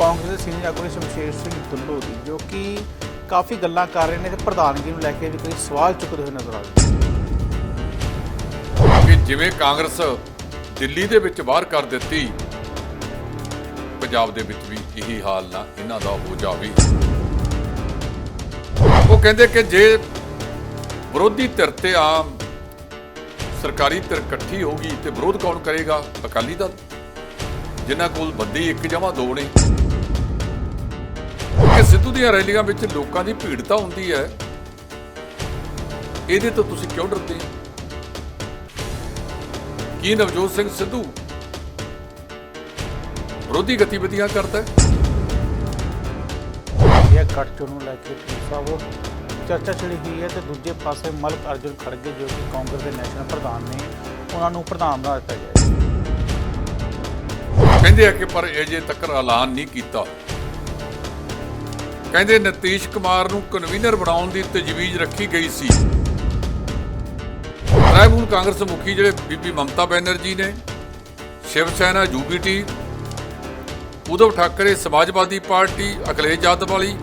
ਕਾਂਗਰਸ ਦੇ ਸੀਨੀਅਰ ਆਗੂ ਨੇ ਸ਼ਮਸ਼ੇਰ ਸਿੰਘ ਦੁੱਲੋ ਦੀ ਜੋ ਕਿ ਕਾਫੀ ਗੱਲਾਂ ਕਰ ਰਹੇ ਨੇ ਤੇ ਪ੍ਰਧਾਨਗੀ ਨੂੰ ਲੈ ਕੇ ਵੀ ਕਈ ਸਵਾਲ ਚੁੱਕਦੇ ਹੋਏ ਨਜ਼ਰ ਆ ਰਹੇ ਕਿ ਜਿਵੇਂ ਕਾਂਗਰਸ ਦਿੱਲੀ ਦੇ ਵਿੱਚ ਬਾਹਰ ਕਰ ਦਿੱਤੀ, ਪੰਜਾਬ ਦੇ ਵਿੱਚ ਵੀ ਇਹੀ ਹਾਲ ਨਾ ਇਹਨਾਂ ਦਾ ਹੋ ਜਾਵੇ। ਉਹ ਕਹਿੰਦੇ ਕਿ ਜੇ ਵਿਰੋਧੀ ਧਿਰ ਤੇ ਆਮ ਸਰਕਾਰੀ ਧਿਰ ਇਕੱਠੀ ਹੋਊਗੀ ਤੇ ਵਿਰੋਧ ਕੌਣ ਕਰੇਗਾ? ਅਕਾਲੀ ਦਲ। ਜਿਨ੍ਹਾਂ ਕੋਲ ਬੰਦੇ ਇੱਕ ਜਮਾ ਦੋ ਨੇ। ਸਿੱਧੂ ਦੀਆਂ ਰੈਲੀਆਂ ਵਿੱਚ ਲੋਕਾਂ ਦੀ ਭੀੜ ਤਾਂ ਹੁੰਦੀ ਹੈ। ਇਹਦੇ ਤੋਂ ਤੁਸੀਂ ਕਿਉਂ ਡਰਦੇ? ਹੋ ਕੀ ਨਵਜੋਤ ਸਿੰਘ ਸਿੱਧੂ ਵਿਰੋਧੀ ਗਤੀਵਿਧੀਆਂ ਕਰਦਾ ਹੈ? ਇਹ ਗੱਠਜੋੜ ਨੂੰ ਲੈ ਕੇ ਸਾਹਿਬ ਚਰਚਾ ਛਿੜੀ ਹੋਈ ਹੈ ਤੇ ਦੂਜੇ ਪਾਸੇ ਮਲਕ ਅਰਜੁਨ ਖੜਗੇ ਜੋ ਕਿ ਕਾਂਗਰਸ ਦੇ ਨੈਸ਼ਨਲ ਪ੍ਰਧਾਨ ਨੇ ਉਹਨਾਂ ਨੂੰ ਪ੍ਰਧਾਨ ਬਣਾ ਦਿੱਤਾ ਗਿਆ ਹੈ। ਕਹਿੰਦੇ ਆ ਕਿ ਪਰ ਅਜੇ ਤੱਕ ਐਲਾਨ ਨਹੀਂ ਕੀਤਾ ਕਹਿੰਦੇ ਨਤੀਸ਼ ਕੁਮਾਰ ਨੂੰ ਕਨਵੀਨਰ ਬਣਾਉਣ ਦੀ ਤਜਵੀਜ਼ ਰੱਖੀ ਗਈ ਸੀ। ਤ੍ਰਿਣਮੂਲ ਕਾਂਗਰਸ ਮੁਖੀ ਜਿਹੜੇ ਬੀਬੀ ਮਮਤਾ ਬੈਨਰਜੀ ਨੇ, ਸ਼ਿਵ ਸੈਨਾ ਯੂਬੀਟੀ ਉਧਵ ਠਾਕਰੇ ਸਮਾਜਵਾਦੀ ਪਾਰਟੀ ਅਖਿਲੇਸ਼ ਯਾਦਵ ਵਾਲੀ,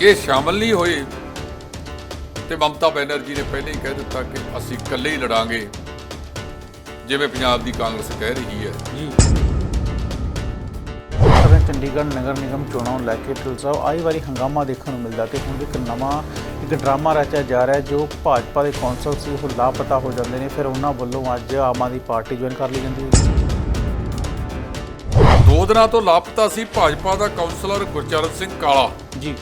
ਇਹ ਸ਼ਾਮਲ ਨਹੀਂ ਹੋਏ। ਤੇ ਮਮਤਾ ਬੈਨਰਜੀ ਨੇ ਪਹਿਲਾਂ ਹੀ ਕਹਿ ਦਿੱਤਾ ਕਿ ਅਸੀਂ ਇਕੱਲੇ ਹੀ ਲੜਾਂਗੇ, ਜਿਵੇਂ ਪੰਜਾਬ ਦੀ ਕਾਂਗਰਸ ਕਹਿ ਰਹੀ ਹੈ। ਚੰਡੀਗੜ੍ਹ ਨਗਰ ਨਿਗਮ ਚੋਣਾਂ ਨੂੰ ਲੈ ਕੇ ਢਿੱਲ ਸਾਹਿਬ ਆਈ ਵਾਰੀ ਹੰਗਾਮਾ ਦੇਖਣ ਨੂੰ ਮਿਲਦਾ ਤੇ ਹੁਣ ਇੱਕ ਨਵਾਂ ਇੱਕ ਡਰਾਮਾ ਰਚਿਆ ਜਾ ਰਿਹਾ ਜੋ ਭਾਜਪਾ ਦੇ ਕੌਂਸਲ ਸੀ ਉਹ ਲਾਪਤਾ ਹੋ ਜਾਂਦੇ ਨੇ। ਫਿਰ ਉਹਨਾਂ ਵੱਲੋਂ ਅੱਜ ਆਮ ਆਦਮੀ ਪਾਰਟੀ ਜੁਆਇਨ ਕਰ ਲਈ ਜਾਂਦੀ ਹੈ। ਦੋ ਦਿਨਾਂ ਤੋਂ ਲਾਪਤਾ ਸੀ ਭਾਜਪਾ ਦਾ ਕਾਉਂਸਲਰ ਗੁਰਚਰਨ ਸਿੰਘ ਕਾਲਾ। ਜੀ।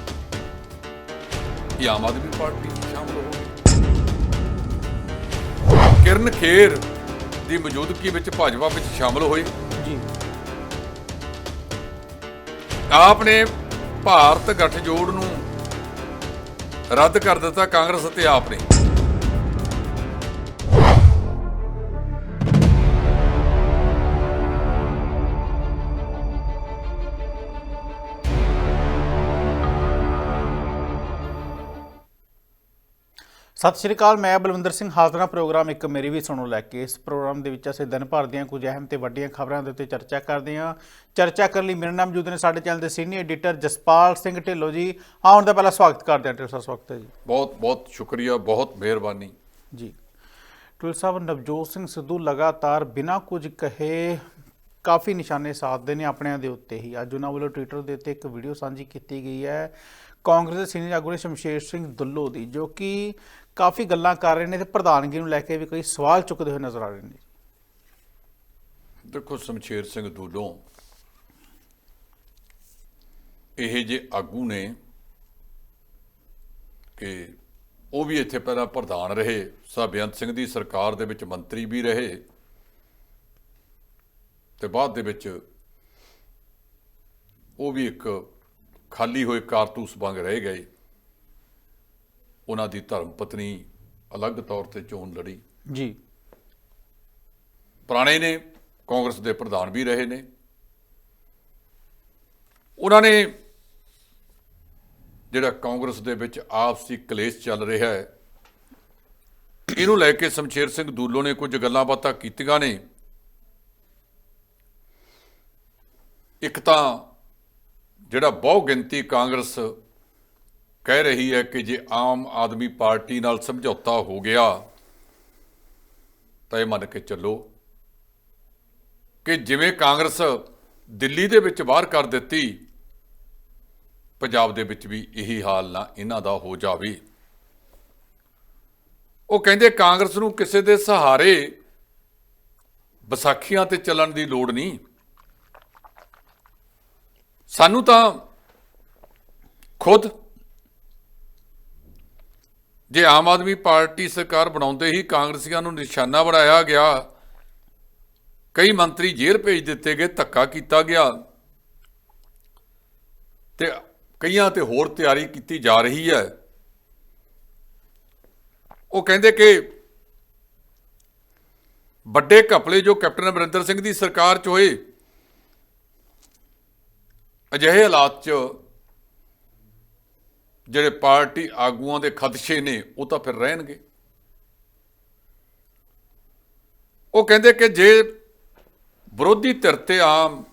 ਇਹ ਆਮ ਆਦਮੀ ਪਾਰਟੀ ਸ਼ਾਮਲ ਹੋ ਕਿਰਨ ਖੇਰ ਦੀ ਮੌਜੂਦਗੀ ਵਿੱਚ ਭਾਜਪਾ ਵਿੱਚ ਸ਼ਾਮਲ ਹੋਏ। ਆਪ ਨੇ ਭਾਰਤ ਗੱਠਜੋੜ ਨੂੰ ਰੱਦ ਕਰ ਦਿੱਤਾ ਕਾਂਗਰਸ ਅਤੇ ਆਪ ਨੇ। ਸਤਿ ਸ਼੍ਰੀ ਅਕਾਲ ਮੈਂ ਬਲਵਿੰਦਰ ਸਿੰਘ ਹਾਜ਼ਰਾਂ ਪ੍ਰੋਗਰਾਮ ਇੱਕ ਮੇਰੀ ਵੀ ਸੁਣੋ ਲੈ ਕੇ। ਇਸ ਪ੍ਰੋਗਰਾਮ ਦੇ ਵਿੱਚ ਅਸੀਂ ਦਿਨ ਭਰ ਦੀਆਂ ਕੁਝ ਅਹਿਮ ਤੇ ਵੱਡੀਆਂ ਖਬਰਾਂ ਦੇ ਉੱਤੇ ਚਰਚਾ ਕਰਦੇ ਹਾਂ। ਚਰਚਾ ਕਰਨ ਲਈ ਮੇਰੇ ਨਾਲ ਮੌਜੂਦ ਨੇ ਸਾਡੇ ਚੈਨਲ ਦੇ ਸੀਨੀਅਰ ਐਡੀਟਰ ਜਸਪਾਲ ਸਿੰਘ ਢਿੱਲੋਂ ਜੀ। ਆਉਣ ਦਾ ਪਹਿਲਾਂ ਸਵਾਗਤ ਕਰਦੇ ਹਾਂ ਢਿੱਲੋਂ ਸਰ ਸਵਾਗਤ ਹੈ ਜੀ। ਬਹੁਤ ਬਹੁਤ ਸ਼ੁਕਰੀਆ ਬਹੁਤ ਮਿਹਰਬਾਨੀ। ਜੀ। ਟੁਲ ਸਾਹਿਬ ਨਵਜੋਤ ਸਿੰਘ ਸਿੱਧੂ ਲਗਾਤਾਰ ਬਿਨਾਂ ਕੁਝ ਕਹੇ ਕਾਫੀ ਨਿਸ਼ਾਨੇ ਸਾਧਦੇ ਨੇ ਆਪਣਿਆਂ ਦੇ ਉੱਤੇ ਹੀ। ਅੱਜ ਉਹਨਾਂ ਵੱਲੋਂ ਟਵਿੱਟਰ ਦੇ ਉੱਤੇ ਇੱਕ ਵੀਡੀਓ ਸਾਂਝੀ ਕੀਤੀ ਗਈ ਹੈ। ਕਾਂਗਰਸ ਦੇ ਸੀਨੀਅਰ ਆਗੂ ਨੇ ਸ਼ਮਸ਼ੇਰ ਸਿੰਘ ਦੁੱਲੋ ਦੀ, ਜੋ ਕਿ ਕਾਫੀ ਗੱਲਾਂ ਕਰ ਰਹੇ ਨੇ ਤੇ ਪ੍ਰਧਾਨਗੀ ਨੂੰ ਲੈ ਕੇ ਵੀ ਕਈ ਸਵਾਲ ਚੁੱਕਦੇ ਹੋਏ ਨਜ਼ਰ ਆ ਰਹੇ ਨੇ। ਦੇਖੋ, ਸ਼ਮਸ਼ੇਰ ਸਿੰਘ ਦੂਲੋਂ, ਇਹ ਜੇ ਆਗੂ ਨੇ ਕਿ ਉਹ ਵੀ ਇੱਥੇ ਪਹਿਲਾਂ ਪ੍ਰਧਾਨ ਰਹੇ ਸਾਹਿਬ ਬੇਅੰਤ ਸਿੰਘ ਦੀ ਸਰਕਾਰ ਦੇ ਵਿੱਚ ਮੰਤਰੀ ਵੀ ਰਹੇ, ਤੇ ਬਾਅਦ ਦੇ ਵਿੱਚ ਉਹ ਵੀ ਇੱਕ ਖਾਲੀ ਹੋਏ ਕਾਰਤੂਸ ਵਾਂਗ ਰਹਿ ਗਏ। ਉਹਨਾਂ ਦੀ ਧਰਮ ਪਤਨੀ ਅਲੱਗ ਤੌਰ ਤੇ ਚੋਣ ਲੜੀ। ਜੀ। ਪੁਰਾਣੇ ਨੇ ਕਾਂਗਰਸ ਦੇ ਪ੍ਰਧਾਨ ਵੀ ਰਹੇ ਨੇ। ਉਹਨਾਂ ਨੇ ਜਿਹੜਾ ਕਾਂਗਰਸ ਦੇ ਵਿੱਚ ਆਪਸੀ ਕਲੇਸ਼ ਚੱਲ ਰਿਹਾ ਹੈ ਇਹਨੂੰ ਲੈ ਕੇ ਸ਼ਮਸ਼ੇਰ ਸਿੰਘ ਦੂਲੋ ਨੇ ਕੁਝ ਗੱਲਾਂ ਬਾਤਾਂ ਕੀਤੀਆਂ ਨੇ। ਇੱਕ ਤਾਂ ਜਿਹੜਾ ਬਹੁ ਗਿਣਤੀ ਕਾਂਗਰਸ ਕਹਿ ਰਹੀ ਹੈ ਕਿ ਜੇ ਆਮ ਆਦਮੀ ਪਾਰਟੀ ਨਾਲ ਸਮਝੌਤਾ ਹੋ ਗਿਆ, ਤਾਂ ਇਹ ਮੰਨ ਕੇ ਚੱਲੋ ਕਿ ਜਿਵੇਂ ਕਾਂਗਰਸ ਦਿੱਲੀ ਦੇ ਵਿੱਚ ਬਾਹਰ ਕਰ ਦਿੱਤੀ, ਪੰਜਾਬ ਦੇ ਵਿੱਚ ਵੀ ਇਹੀ ਹਾਲ ਨਾ ਇਹਨਾਂ ਦਾ ਹੋ ਜਾਵੇ। ਉਹ ਕਹਿੰਦੇ ਕਾਂਗਰਸ ਨੂੰ ਕਿਸੇ ਦੇ ਸਹਾਰੇ ਵਿਸਾਖੀਆਂ ਤੇ ਚੱਲਣ ਦੀ ਲੋੜ ਨਹੀਂ। ਸਾਨੂੰ ਤਾਂ ਖੁਦ ਜੇ ਆਮ ਆਦਮੀ ਪਾਰਟੀ ਸਰਕਾਰ ਬਣਾਉਂਦੇ ਹੀ ਕਾਂਗਰਸੀਆਂ ਨੂੰ ਨਿਸ਼ਾਨਾ ਬਣਾਇਆ ਗਿਆ, ਕਈ ਮੰਤਰੀ ਜੇਲ੍ਹ ਭੇਜ ਦਿੱਤੇ ਗਏ, ਧੱਕਾ ਕੀਤਾ ਗਿਆ ਤੇ ਕਈਆਂ ਤੇ ਹੋਰ ਤਿਆਰੀ ਕੀਤੀ ਜਾ ਰਹੀ ਹੈ। ਉਹ ਕਹਿੰਦੇ ਕਿ ਵੱਡੇ ਘਪਲੇ ਜੋ ਕੈਪਟਨ ਅਮਰਿੰਦਰ ਸਿੰਘ ਦੀ ਸਰਕਾਰ 'ਚ ਹੋਏ ਅਜਿਹੇ ਹਾਲਾਤ 'ਚ ਜਿਹੜੇ ਪਾਰਟੀ ਆਗੂਆਂ ਦੇ ਖਦਸ਼ੇ ਨੇ, ਉਹ ਤਾਂ ਫਿਰ ਰਹਿਣਗੇ। ਉਹ ਕਹਿੰਦੇ ਕਿ ਜੇ ਵਿਰੋਧੀ ਧਿਰ ਤੇ ਆਮ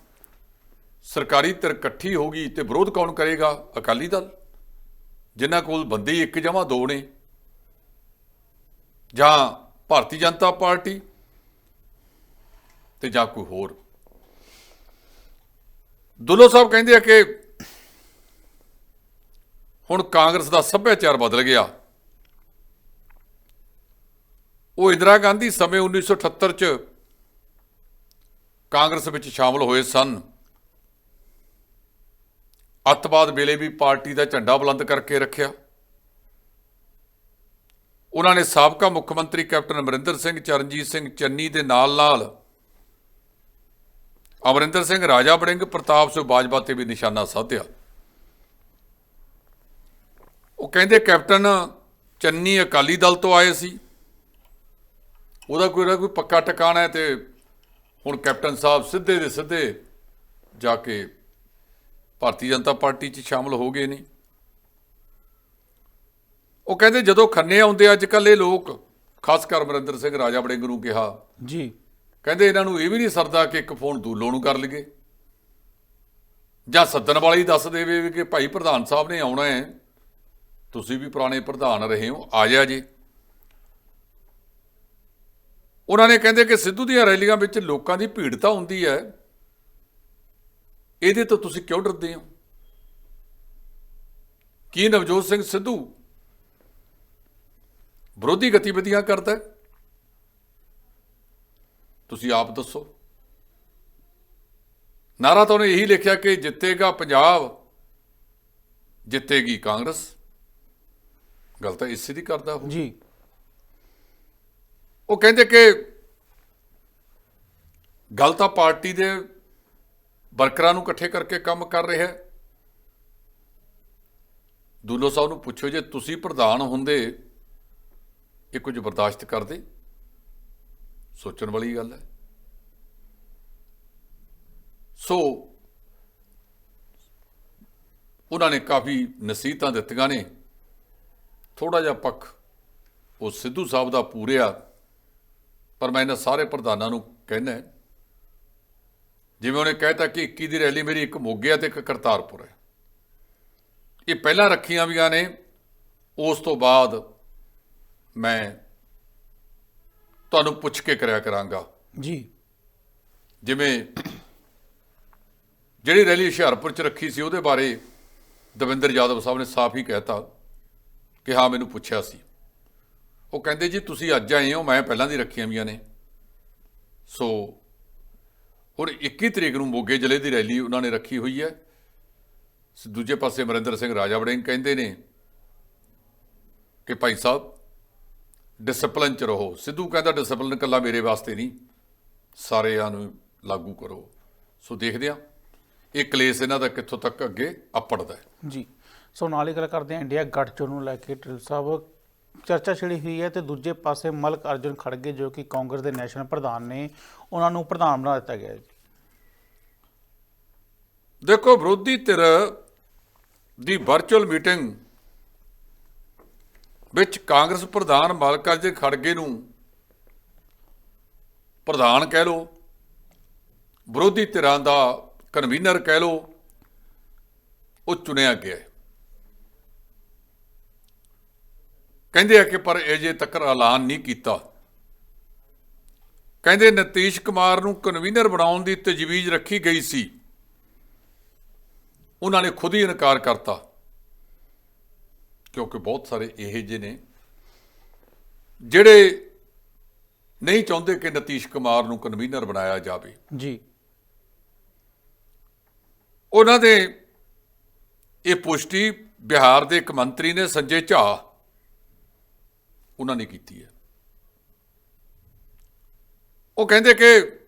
ਸਰਕਾਰੀ ਧਿਰ ਇਕੱਠੀ ਹੋ ਗਈ, ਤੇ ਵਿਰੋਧ ਕੌਣ ਕਰੇਗਾ? ਅਕਾਲੀ ਦਲ, ਜਿਨ੍ਹਾਂ ਕੋਲ ਬੰਦੇ ਇੱਕ ਜਮਾ ਦੋ ਨੇ। ਜਾਂ ਭਾਰਤੀ ਜਨਤਾ ਪਾਰਟੀ, ਤੇ ਜਾਂ ਕੋਈ ਹੋਰ। ਦੁੱਲੋ ਸਾਹਿਬ ਕਹਿੰਦੇ ਆ ਕਿ ਹੁਣ ਕਾਂਗਰਸ ਦਾ ਸੱਭਿਆਚਾਰ ਬਦਲ ਗਿਆ। ਉਹ ਇੰਦਰਾ ਗਾਂਧੀ ਸਮੇਂ 1978 ਚ ਕਾਂਗਰਸ ਵਿੱਚ ਸ਼ਾਮਲ ਹੋਏ ਸਨ। ਅੱਤਵਾਦ ਵੇਲੇ ਵੀ ਪਾਰਟੀ ਦਾ ਝੰਡਾ ਬੁਲੰਦ ਕਰਕੇ ਰੱਖਿਆ। ਉਹਨਾਂ ਨੇ ਸਾਬਕਾ ਮੁੱਖ ਮੰਤਰੀ ਕੈਪਟਨ ਅਮਰਿੰਦਰ ਸਿੰਘ, ਚਰਨਜੀਤ ਸਿੰਘ ਚੰਨੀ ਦੇ ਨਾਲ-ਨਾਲ ਅਮਰਿੰਦਰ ਸਿੰਘ, ਰਾਜਾ ਵੜਿੰਗ, ਪ੍ਰਤਾਪ ਸਿੰਘ ਬਾਜਵਾ ਤੇ ਵੀ ਨਿਸ਼ਾਨਾ ਸਾਧਿਆ। ਉਹ ਕਹਿੰਦੇ, ਕੈਪਟਨ ਚੰਨੀ ਅਕਾਲੀ ਦਲ ਤੋਂ ਆਏ ਸੀ। ਉਹਦਾ ਕੋਈ ਨਾ ਕੋਈ ਪੱਕਾ ਟਿਕਾਣਾ ਹੈ ਤੇ ਹੁਣ ਕੈਪਟਨ ਸਾਹਿਬ ਸਿੱਧੇ ਦੇ ਸਿੱਧੇ ਜਾ ਕੇ ਭਾਰਤੀ ਜਨਤਾ ਪਾਰਟੀ 'ਚ ਸ਼ਾਮਲ ਹੋ ਗਏ ਨੇ। ਉਹ ਕਹਿੰਦੇ, ਜਦੋਂ ਖੰਨੇ ਆਉਂਦੇ ਅੱਜ ਕੱਲ ਇਹ ਲੋਕ, ਖਾਸ ਕਰ ਅਮਰਿੰਦਰ ਸਿੰਘ, ਰਾਜਾ ਵੜਿੰਗ ਨੂੰ ਕਿਹਾ, ਜੀ। ਕਹਿੰਦੇ ਇਹਨਾਂ ਨੂੰ ਇਹ ਵੀ ਨਹੀਂ ਸਰਦਾ ਕਿ ਇੱਕ ਫੋਨ ਦੂਲੋਂ ਨੂੰ ਕਰ ਲਈਏ। ਜਾਂ ਸੱਦਣ ਵਾਲੀ ਦੱਸ ਦੇਵੇ ਵੀ ਕਿ ਭਾਈ ਪ੍ਰਧਾਨ ਸਾਹਿਬ ਨੇ ਆਉਣਾ ਹੈ। ਤੁਸੀਂ ਵੀ ਪੁਰਾਣੇ ਪ੍ਰਧਾਨ ਰਹੇ ਹੋ, ਆ ਜਾ ਜੀ। ਉਹਨਾਂ ਨੇ ਕਹਿੰਦੇ ਕਿ ਸਿੱਧੂ ਦੀਆਂ ਰੈਲੀਆਂ ਵਿੱਚ ਲੋਕਾਂ ਦੀ ਭੀੜ ਤਾਂ ਹੁੰਦੀ ਹੈ। ਇਹਦੇ ਤੋਂ ਤੁਸੀਂ ਕਿਉਂ ਡਰਦੇ ਹੋ? ਕੀ ਨਵਜੋਤ ਸਿੰਘ ਸਿੱਧੂ ਵਿਰੋਧੀ ਗਤੀਵਿਧੀਆਂ ਕਰਦਾ ਹੈ? ਤੁਸੀਂ ਆਪ ਦੱਸੋ। ਨਾਰਾ ਤਾਂ ਉਹਨੇ ਇਹੀ ਲਿਖਿਆ ਕਿ ਜਿੱਤੇਗਾ ਪੰਜਾਬ ਜਿੱਤੇਗੀ ਕਾਂਗਰਸ। ਗੱਲ ਤਾਂ ਇਸੇ ਦੀ ਕਰਦਾ ਉਹ। ਜੀ। ਉਹ ਕਹਿੰਦੇ ਕਿ ਗੱਲ ਤਾਂ ਪਾਰਟੀ ਦੇ ਵਰਕਰਾਂ ਨੂੰ ਇਕੱਠੇ ਕਰਕੇ ਕੰਮ ਕਰ ਰਿਹਾ ਹੈ। ਦੂਲੋ ਸਾਹਿਬ ਨੂੰ ਪੁੱਛੋ ਜੇ ਤੁਸੀਂ ਪ੍ਰਧਾਨ ਹੁੰਦੇ ਇਹ ਕੁਝ ਬਰਦਾਸ਼ਤ ਕਰਦੇ? ਸੋਚਣ ਵਾਲੀ ਗੱਲ ਹੈ। ਸੋ, ਉਹਨਾਂ ਨੇ ਕਾਫੀ ਨਸੀਹਤਾਂ ਦਿੱਤੀਆਂ ਨੇ। ਥੋੜਾ ਜਿਹਾ ਪੱਖ ਉਹ ਸਿੱਧੂ ਸਾਹਿਬ ਦਾ ਪੂਰਿਆ, ਪਰ ਮੈਂ ਇਹਨਾਂ ਸਾਰੇ ਪ੍ਰਧਾਨਾਂ ਨੂੰ ਕਹਿਣਾ ਜਿਵੇਂ ਉਹਨੇ ਕਹਿਤਾ ਕਿ 21 ਦੀ ਰੈਲੀ ਮੇਰੀ ਇੱਕ ਮੋਗੇ ਆ ਤੇ ਇੱਕ ਕਰਤਾਰਪੁਰ ਹੈ। ਇਹ ਪਹਿਲਾਂ ਰੱਖੀਆਂ ਵੀਆਂ ਨੇ, ਉਸ ਤੋਂ ਬਾਅਦ ਮੈਂ ਤੁਹਾਨੂੰ ਪੁੱਛ ਕੇ ਕਰਿਆ ਕਰਾਂਗਾ। ਜੀ। ਜਿਵੇਂ ਜਿਹੜੀ ਰੈਲੀ ਹੁਸ਼ਿਆਰਪੁਰ ਚ ਰੱਖੀ ਸੀ ਉਹਦੇ ਬਾਰੇ ਦਵਿੰਦਰ ਯਾਦਵ ਸਾਹਿਬ ਨੇ ਸਾਫ਼ ਹੀ ਕਹਿਤਾ ਕਿ ਹਾਂ ਮੈਨੂੰ ਪੁੱਛਿਆ ਸੀ। ਉਹ ਕਹਿੰਦੇ ਜੀ ਤੁਸੀਂ ਅੱਜ ਆਏ ਹੋ ਮੈਂ ਪਹਿਲਾਂ ਦੀ ਰੱਖੀਆਂ ਵੀਆਂ ਨੇ। ਸੋ ਹੁਣ 21 ਤਰੀਕ ਨੂੰ ਮੋਗੇ ਜ਼ਿਲ੍ਹੇ ਦੀ ਰੈਲੀ ਉਹਨਾਂ ਨੇ ਰੱਖੀ ਹੋਈ ਹੈ। ਦੂਜੇ ਪਾਸੇ ਅਮਰਿੰਦਰ ਸਿੰਘ ਰਾਜਾ ਵੜਿੰਗ ਕਹਿੰਦੇ ਨੇ ਕਿ ਭਾਈ ਸਾਹਿਬ ਡਿਸਪਲਿਨ ਚ ਰਹੋ। ਸਿੱਧੂ ਕਹਿੰਦਾ ਡਿਸਪਲਿਨ ਇਕੱਲਾ ਮੇਰੇ ਵਾਸਤੇ ਨਹੀਂ। ਸਾਰਿਆਂ ਨੂੰ ਲਾਗੂ ਕਰੋ। ਸੋ ਦੇਖਦੇ ਆ ਇਹ ਕਲੇਸ਼ ਇਹਨਾਂ ਦਾ ਕਿੱਥੋਂ ਤੱਕ ਅੱਗੇ ਅੱਪੜਦਾ ਜੀ। ਸੋ ਨਾਲ ਹੀ ਗੱਲ ਕਰਦੇ ਹਾਂ ਇੰਡੀਆ ਗੱਠਜੋੜ ਨੂੰ ਲੈ ਕੇ ਢਿੱਲ ਸਾਹਿਬ ਚਰਚਾ ਛਿੜੀ ਹੋਈ ਹੈ ਤੇ ਦੂਜੇ ਪਾਸੇ ਮਲਕ ਅਰਜੁਨ ਖੜਗੇ ਜੋ ਕਿ ਕਾਂਗਰਸ ਦੇ ਨੈਸ਼ਨਲ ਪ੍ਰਧਾਨ ਨੇ। ਉਹਨਾਂ ਨੂੰ ਪ੍ਰਧਾਨ ਬਣਾ ਦਿੱਤਾ ਗਿਆ ਹੈ ਜੀ। ਦੇਖੋ ਵਿਰੋਧੀ ਧਿਰ ਦੀ ਵਰਚੁਅਲ ਮੀਟਿੰਗ ਵਿੱਚ ਕਾਂਗਰਸ ਪ੍ਰਧਾਨ ਮਲਕਾਰਜੁਨ ਖੜਗੇ ਨੂੰ ਪ੍ਰਧਾਨ ਕਹਿ ਲੋ ਵਿਰੋਧੀ ਧਿਰਾਂ ਦਾ ਕਨਵੀਨਰ ਕਹਿ ਲੋ ਉਹ ਚੁਣਿਆ ਗਿਆ ਹੈ। ਕਹਿੰਦੇ ਆ ਕਿ ਪਰ ਅਜੇ ਤੱਕ ਐਲਾਨ ਨਹੀਂ ਕੀਤਾ। ਕਹਿੰਦੇ ਨਤੀਸ਼ ਕੁਮਾਰ ਨੂੰ ਕਨਵੀਨਰ ਬਣਾਉਣ ਦੀ ਤਜਵੀਜ਼ ਰੱਖੀ ਗਈ ਸੀ। ਉਹਨਾਂ ਨੇ ਖੁਦ ਹੀ ਇਨਕਾਰ ਕਰਤਾ। ਕਿਉਂਕਿ ਬਹੁਤ ਸਾਰੇ ਇਹੋ ਜਿਹੇ ਨੇ ਜਿਹੜੇ ਨਹੀਂ ਚਾਹੁੰਦੇ ਕਿ ਨਤੀਸ਼ ਕੁਮਾਰ ਨੂੰ ਕਨਵੀਨਰ ਬਣਾਇਆ ਜਾਵੇ। ਜੀ। ਉਹਨਾਂ ਦੇ ਇਹ ਪੁਸ਼ਟੀ ਬਿਹਾਰ ਦੇ ਇੱਕ ਮੰਤਰੀ ਨੇ ਸੰਜੇ ਝਾ ਉਹਨਾਂ ਨੇ ਕੀਤੀ ਹੈ। ਉਹ ਕਹਿੰਦੇ ਕਿ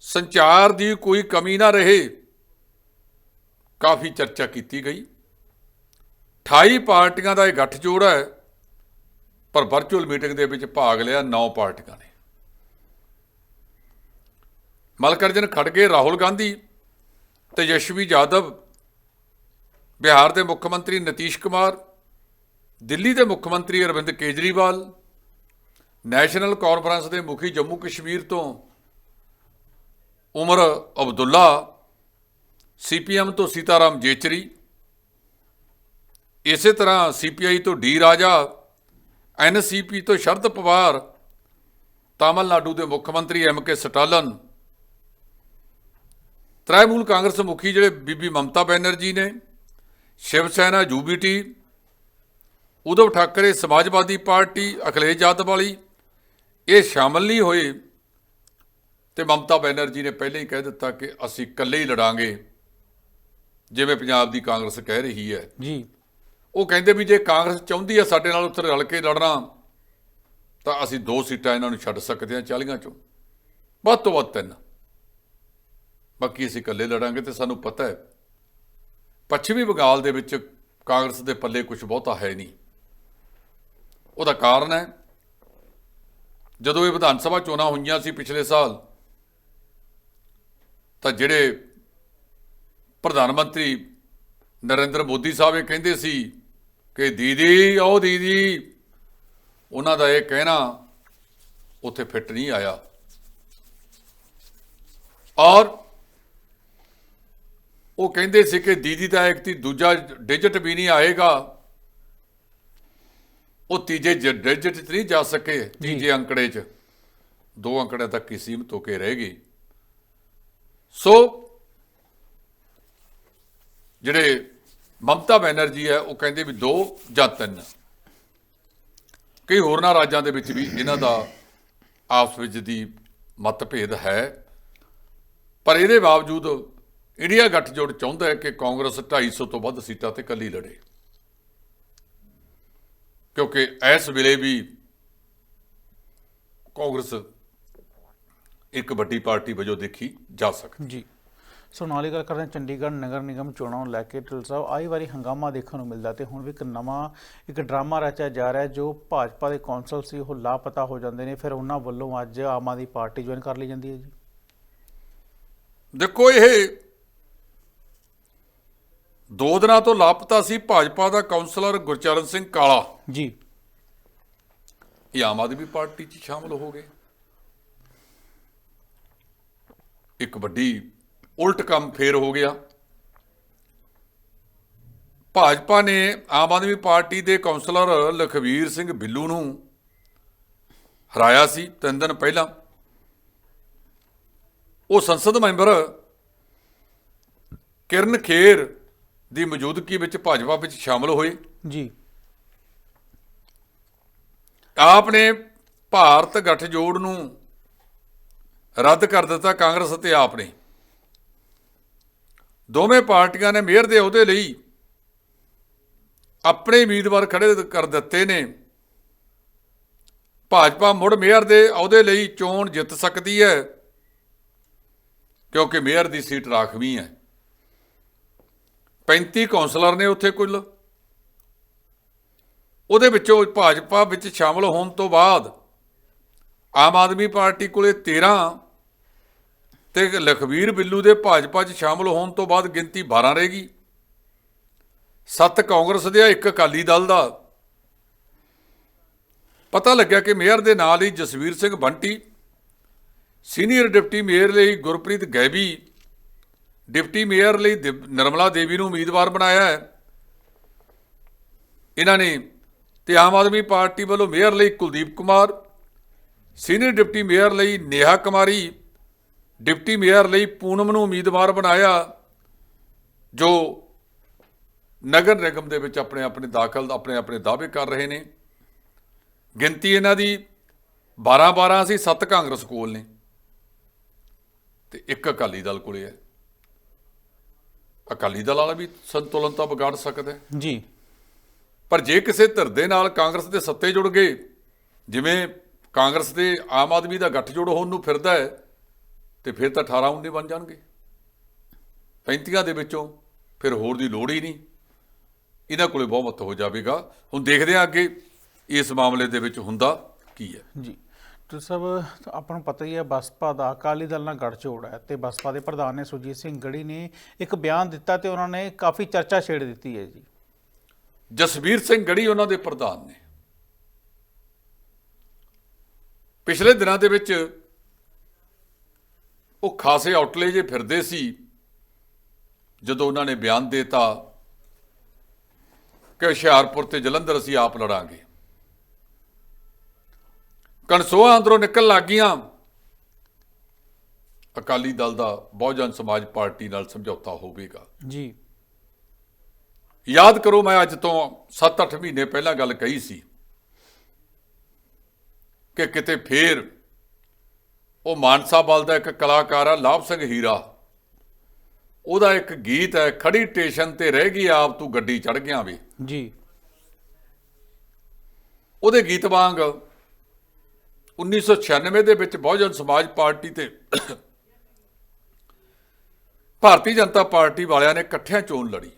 ਸੰਚਾਰ ਦੀ ਕੋਈ ਕਮੀ ਨਾ ਰਹੇ ਕਾਫੀ ਚਰਚਾ ਕੀਤੀ ਗਈ। 28 ਪਾਰਟੀਆਂ ਦਾ ਇਹ ਗੱਠਜੋੜ ਹੈ, ਪਰ ਵਰਚੁਅਲ ਮੀਟਿੰਗ ਦੇ ਵਿੱਚ ਭਾਗ ਲਿਆ 9 ਪਾਰਟੀਆਂ ਨੇ। ਮਲਕਰਜਨ ਖੜਗੇ ਰਾਹੁਲ ਗਾਂਧੀ ਤੇਜਸਵੀ ਯਾਦਵ ਬਿਹਾਰ ਦੇ ਮੁੱਖ ਮੰਤਰੀ ਨਤੀਸ਼ ਕੁਮਾਰ, ਦਿੱਲੀ ਦੇ ਮੁੱਖ ਮੰਤਰੀ ਅਰਵਿੰਦ ਕੇਜਰੀਵਾਲ, ਨੈਸ਼ਨਲ ਕਾਨਫਰੰਸ ਦੇ ਮੁਖੀ ਜੰਮੂ ਕਸ਼ਮੀਰ ਤੋਂ ਉਮਰ ਅਬਦੁੱਲਾ, ਸੀਪੀਐਮ ਤੋਂ ਸੀਤਾਰਾਮ ਜੇਚਰੀ ਇਸੇ ਤਰ੍ਹਾਂ ਸੀਪੀਆਈ ਤੋਂ ਡੀ ਰਾਜਾ ਐਨਸੀਪੀ ਤੋਂ ਸ਼ਰਦ ਪਵਾਰ, ਤਾਮਿਲਨਾਡੂ ਦੇ ਮੁੱਖ ਮੰਤਰੀ M K Stalin Trinamool Congress ਮੁਖੀ ਜਿਹੜੇ ਬੀਬੀ ਮਮਤਾ ਬੈਨਰਜੀ ਨੇ, ਸ਼ਿਵ ਸੈਨਾ ਯੂਬੀਟੀ ਉਧਵ ਠਾਕਰੇ ਸਮਾਜਵਾਦੀ ਪਾਰਟੀ ਅਖਿਲੇਸ਼ ਯਾਦਵ ਵਾਲੀ ਇਹ ਸ਼ਾਮਲ ਨਹੀਂ ਹੋਏ ਤੇ ਮਮਤਾ ਬੈਨਰਜੀ ਨੇ ਪਹਿਲਾਂ ਹੀ ਕਹਿ ਦਿੱਤਾ ਕਿ ਅਸੀਂ ਇਕੱਲੇ ਹੀ ਲੜਾਂਗੇ, ਜਿਵੇਂ ਪੰਜਾਬ ਦੀ ਕਾਂਗਰਸ ਕਹਿ ਰਹੀ ਹੈ। ਜੀ। ਉਹ ਕਹਿੰਦੇ ਵੀ ਜੇ ਕਾਂਗਰਸ ਚਾਹੁੰਦੀ ਹੈ ਸਾਡੇ ਨਾਲ ਉੱਥੇ ਰਲ ਕੇ ਲੜਨਾ, ਤਾਂ ਅਸੀਂ ਦੋ ਸੀਟਾਂ ਇਹਨਾਂ ਨੂੰ ਛੱਡ ਸਕਦੇ ਹਾਂ 40 ਚੋਂ। ਵੱਧ ਤੋਂ ਵੱਧ ਤਿੰਨ। ਬਾਕੀ ਅਸੀਂ ਇਕੱਲੇ ਲੜਾਂਗੇ ਤੇ ਸਾਨੂੰ ਪਤਾ ਹੈ। ਪੱਛਮੀ ਬੰਗਾਲ ਦੇ ਵਿੱਚ ਕਾਂਗਰਸ ਦੇ ਪੱਲੇ ਕੁਝ ਬਹੁਤਾ ਹੈ ਨਹੀਂ। ਉਹਦਾ ਕਾਰਨ ਹੈ, ਜਦੋਂ ਇਹ ਵਿਧਾਨ ਸਭਾ ਚੋਣਾਂ ਹੋਈਆਂ ਸੀ ਪਿਛਲੇ ਸਾਲ, ਤਾਂ ਜਿਹੜੇ ਪ੍ਰਧਾਨ ਮੰਤਰੀ ਨਰਿੰਦਰ ਮੋਦੀ ਸਾਹਿਬ ਇਹ ਕਹਿੰਦੇ ਸੀ ਕਿ ਦੀਦੀ ਆਓ ਦੀਦੀ। ਉਹਨਾਂ ਦਾ ਇਹ ਕਹਿਣਾ ਉੱਥੇ ਫਿੱਟ ਨਹੀਂ ਆਇਆ। ਔਰ ਉਹ ਕਹਿੰਦੇ ਸੀ ਕਿ ਦੀਦੀ ਦਾ ਇੱਕ ਤੀ ਦੂਜਾ ਡਿਜਿਟ ਵੀ ਨਹੀਂ ਆਏਗਾ। ਉਹ ਤੀਜੇ ਡਿਜਿਟ 'ਚ ਨਹੀਂ ਜਾ ਸਕੇ ਤੀਜੇ ਅੰਕੜੇ 'ਚ। ਦੋ ਅੰਕੜਿਆਂ ਤੱਕ ਹੀ ਸੀਮਤ ਹੋ ਕੇ ਰਹਿ ਗਈ। ਸੋ ਜਿਹੜੇ ਮਮਤਾ ਬੈਨਰਜੀ ਹੈ, ਉਹ ਕਹਿੰਦੇ ਵੀ ਦੋ ਜਾਂ ਤਿੰਨ। ਕਈ ਹੋਰਨਾਂ ਰਾਜਾਂ ਦੇ ਵਿੱਚ ਵੀ ਇਹਨਾਂ ਦਾ ਆਪਸ ਵਿੱਚ ਦੀ ਮਤਭੇਦ ਹੈ। ਪਰ ਇਹਦੇ ਬਾਵਜੂਦ ਇੰਡੀਆ ਗੱਠਜੋੜ ਚਾਹੁੰਦਾ ਹੈ ਕਿ ਕਾਂਗਰਸ 250 ਤੋਂ ਵੱਧ ਸੀਟਾਂ ਤੇ ਇਕੱਲੀ ਲੜੇ। ਕਿਉਂਕਿ ਇਸ ਵੇਲੇ ਵੀ ਕਾਂਗਰਸ ਇੱਕ ਵੱਡੀ ਪਾਰਟੀ ਵਜੋਂ ਦੇਖੀ ਜਾ ਸਕਦੀ। ਜੀ। ਸੋ ਨਾਲ ਹੀ ਗੱਲ ਕਰਦੇ ਹਾਂ ਚੰਡੀਗੜ੍ਹ ਨਗਰ ਨਿਗਮ ਚੋਣਾਂ ਨੂੰ ਲੈ ਕੇ ਢਿੱਲ ਸਾਹਿਬ ਆਈ ਵਾਰੀ ਹੰਗਾਮਾ ਦੇਖਣ ਨੂੰ ਮਿਲਦਾ ਤੇ ਹੁਣ ਵੀ ਇੱਕ ਨਵਾਂ ਇੱਕ ਡਰਾਮਾ ਰਚਿਆ ਜਾ ਰਿਹਾ ਜੋ ਭਾਜਪਾ ਦੇ ਕੌਂਸਲ ਸੀ ਉਹ ਲਾਪਤਾ ਹੋ ਜਾਂਦੇ ਨੇ ਫਿਰ ਉਹਨਾਂ ਵੱਲੋਂ ਅੱਜ ਆਮ ਆਦਮੀ ਪਾਰਟੀ ਜੁਆਇਨ ਕਰ ਲਈ ਜਾਂਦੀ ਹੈ ਜੀ। ਦੇਖੋ ਇਹ ਦੋ ਦਿਨਾਂ ਤੋਂ ਲਾਪਤਾ ਸੀ ਭਾਜਪਾ ਦਾ ਕਾਉਂਸਲਰ ਗੁਰਚਰਨ ਸਿੰਘ ਕਾਲਾ। ਜੀ। ਇਹ ਆਮ ਆਦਮੀ ਪਾਰਟੀ 'ਚ ਸ਼ਾਮਲ ਹੋ ਗਏ। ਇੱਕ ਵੱਡੀ ਉਲਟ ਕੰਮ ਫੇਰ ਹੋ ਗਿਆ। ਭਾਜਪਾ ਨੇ ਆਮ ਆਦਮੀ ਪਾਰਟੀ ਦੇ ਕਾਉਂਸਲਰ ਲਖਵੀਰ ਸਿੰਘ ਬਿੱਲੂ ਨੂੰ ਹਰਾਇਆ ਸੀ ਤਿੰਨ ਦਿਨ ਪਹਿਲਾਂ। ਉਹ ਸੰਸਦ ਮੈਂਬਰ ਕਿਰਨ ਖੇਰ ਦੀ ਮੌਜੂਦਗੀ ਵਿੱਚ ਭਾਜਪਾ ਵਿੱਚ ਸ਼ਾਮਲ ਹੋਏ। ਜੀ। ਆਪ ਨੇ ਭਾਰਤ ਗੱਠਜੋੜ ਨੂੰ ਰੱਦ ਕਰ ਦਿੱਤਾ ਕਾਂਗਰਸ ਅਤੇ ਆਪ ਨੇ। ਦੋਵੇਂ ਪਾਰਟੀਆਂ ਨੇ ਮੇਅਰ ਦੇ ਅਹੁਦੇ ਲਈ ਆਪਣੇ ਉਮੀਦਵਾਰ ਖੜੇ ਕਰ ਦਿੱਤੇ ਨੇ। ਭਾਜਪਾ ਮੁੜ ਮੇਅਰ ਦੇ ਅਹੁਦੇ ਲਈ ਚੋਣ ਜਿੱਤ ਸਕਦੀ ਹੈ, ਕਿਉਂਕਿ ਮੇਅਰ ਦੀ ਸੀਟ ਰਾਖਵੀਂ ਹੈ। 35 ਕੌਂਸਲਰ ਨੇ ਉੱਥੇ ਕੁੱਲ। ਉਹਦੇ ਵਿੱਚੋਂ ਭਾਜਪਾ ਵਿੱਚ ਸ਼ਾਮਲ ਹੋਣ ਤੋਂ ਬਾਅਦ ਆਮ ਆਦਮੀ ਪਾਰਟੀ ਕੋਲੇ 13 ਤੇ ਲਖਵੀਰ ਬਿੱਲੂ ਦੇ ਭਾਜਪਾ 'ਚ ਸ਼ਾਮਲ ਹੋਣ ਤੋਂ ਬਾਅਦ ਗਿਣਤੀ 12 ਰਹੇਗੀ 7 ਕਾਂਗਰਸ ਦੇ ਆ, ਇੱਕ ਅਕਾਲੀ ਦਲ ਦਾ। ਪਤਾ ਲੱਗਿਆ ਕਿ ਮੇਅਰ ਦੇ ਨਾਲ ਹੀ Jasvir Singh Bunty senior deputy mayor ਲਈ ਗੁਰਪ੍ਰੀਤ ਗੈਬੀ ਡਿਪਟੀ ਮੇਅਰ ਲਈ ਦਿਵ- ਨਿਰਮਲਾ ਦੇਵੀ ਨੂੰ ਉਮੀਦਵਾਰ ਬਣਾਇਆ ਹੈ। ਇਹਨਾਂ ਨੇ ਤੇ ਆਮ ਆਦਮੀ ਪਾਰਟੀ ਵੱਲੋਂ ਮੇਅਰ ਲਈ Kuldeep Kumar senior deputy mayor ਲਈ ਨੇਹਾ ਕੁਮਾਰੀ ਡਿਪਟੀ ਮੇਅਰ ਲਈ ਪੂਨਮ ਨੂੰ ਉਮੀਦਵਾਰ ਬਣਾਇਆ ਜੋ ਨਗਰ ਨਿਗਮ ਦੇ ਵਿੱਚ ਆਪਣੇ ਆਪਣੇ ਦਾਖਲ ਆਪਣੇ ਆਪਣੇ ਦਾਅਵੇ ਕਰ ਰਹੇ ਨੇ। ਗਿਣਤੀ ਇਹਨਾਂ ਦੀ 12 12 ਸੀ 7 ਕਾਂਗਰਸ ਕੋਲ ਨੇ। ਤੇ ਇੱਕ ਅਕਾਲੀ ਦਲ ਕੋਲੇ ਹੈ। ਅਕਾਲੀ ਦਲ ਵਾਲਾ ਵੀ ਸੰਤੁਲਨ ਤਾਂ ਵਿਗਾੜ ਸਕਦਾ ਹੈ। ਜੀ। ਪਰ ਜੇ ਕਿਸੇ ਧਿਰ ਦੇ ਨਾਲ ਕਾਂਗਰਸ ਦੇ ਸੱਤੇ ਜੁੜ ਗਏ ਜਿਵੇਂ ਕਾਂਗਰਸ ਦੇ ਆਮ ਆਦਮੀ ਦਾ ਗੱਠਜੋੜ ਹੋਣ ਨੂੰ ਫਿਰਦਾ ਹੈ ਤੇ ਫਿਰ ਤਾਂ 18 19 ਬਣ ਜਾਣਗੇ। 35 ਦੇ ਵਿੱਚੋਂ ਫਿਰ ਹੋਰ ਦੀ ਲੋੜ ਹੀ ਨਹੀਂ। ਇਹਨਾਂ ਕੋਲੇ ਬਹੁਮਤ ਹੋ ਜਾਵੇਗਾ। ਹੁਣ ਦੇਖਦੇ ਹਾਂ ਅੱਗੇ ਇਸ ਮਾਮਲੇ ਦੇ ਵਿੱਚ ਹੁੰਦਾ ਕੀ ਹੈ। ਜੀ। ਤੁਸੀਂ ਸਭ ਆਪਾਂ ਨੂੰ ਪਤਾ ਹੀ ਹੈ ਬਸਪਾ ਦਾ ਅਕਾਲੀ ਦਲ ਨਾਲ ਗੱਠਜੋੜ ਹੈ ਤੇ ਬਸਪਾ ਦੇ ਪ੍ਰਧਾਨ ਨੇ ਸੁਰਜੀਤ ਸਿੰਘ ਗੜੀ ਨੇ ਇੱਕ ਬਿਆਨ ਦਿੱਤਾ ਤੇ ਉਹਨਾਂ ਨੇ ਕਾਫੀ ਚਰਚਾ ਛੇੜ ਦਿੱਤੀ ਹੈ ਜੀ। ਜਸਵੀਰ ਸਿੰਘ ਗੜੀ ਉਹਨਾਂ ਦੇ ਪ੍ਰਧਾਨ ਨੇ। ਪਿਛਲੇ ਦਿਨਾਂ ਦੇ ਵਿੱਚ ਉਹ ਖਾਸੇ ਆਊਟਲੇ ਜੇ ਫਿਰਦੇ ਸੀ। ਜਦੋਂ ਉਹਨਾਂ ਨੇ ਬਿਆਨ ਦੇਤਾ ਕਿ ਹੁਸ਼ਿਆਰਪੁਰ ਤੇ ਜਲੰਧਰ ਅਸੀਂ ਆਪ ਲੜਾਂਗੇ। ਕਣਸੋਆਂ ਅੰਦਰੋਂ ਨਿਕਲ ਲੱਗੀਆਂ ਅਕਾਲੀ ਦਲ ਦਾ ਬਹੁਜਨ ਸਮਾਜ ਪਾਰਟੀ ਨਾਲ ਸਮਝੌਤਾ ਹੋਵੇਗਾ। ਜੀ। ਯਾਦ ਕਰੋ ਮੈਂ ਅੱਜ ਤੋਂ 7-8 ਮਹੀਨੇ ਪਹਿਲਾਂ ਗੱਲ ਕਹੀ ਸੀ ਕਿ ਕਿਤੇ ਫੇਰ ਉਹ ਮਾਨਸਾ ਬਲ ਦਾ ਇੱਕ ਕਲਾਕਾਰ ਆ ਲਾਭ ਸਿੰਘ ਹੀਰਾ। ਉਹਦਾ ਇੱਕ ਗੀਤ ਹੈ ਖੜੀ ਸਟੇਸ਼ਨ ਤੇ ਰਹਿ ਗਈ ਆਪ ਤੂੰ ਗੱਡੀ ਚੜ ਗਿਆ ਵੇ। ਜੀ। ਉਹਦੇ ਗੀਤ ਵਾਂਗ 1996 ਦੇ ਵਿੱਚ ਬਹੁਜਨ ਸਮਾਜ ਪਾਰਟੀ ਤੇ ਭਾਰਤੀ ਜਨਤਾ ਪਾਰਟੀ ਵਾਲਿਆਂ ਨੇ ਇਕੱਠਿਆਂ ਚੋਣ ਲੜੀ।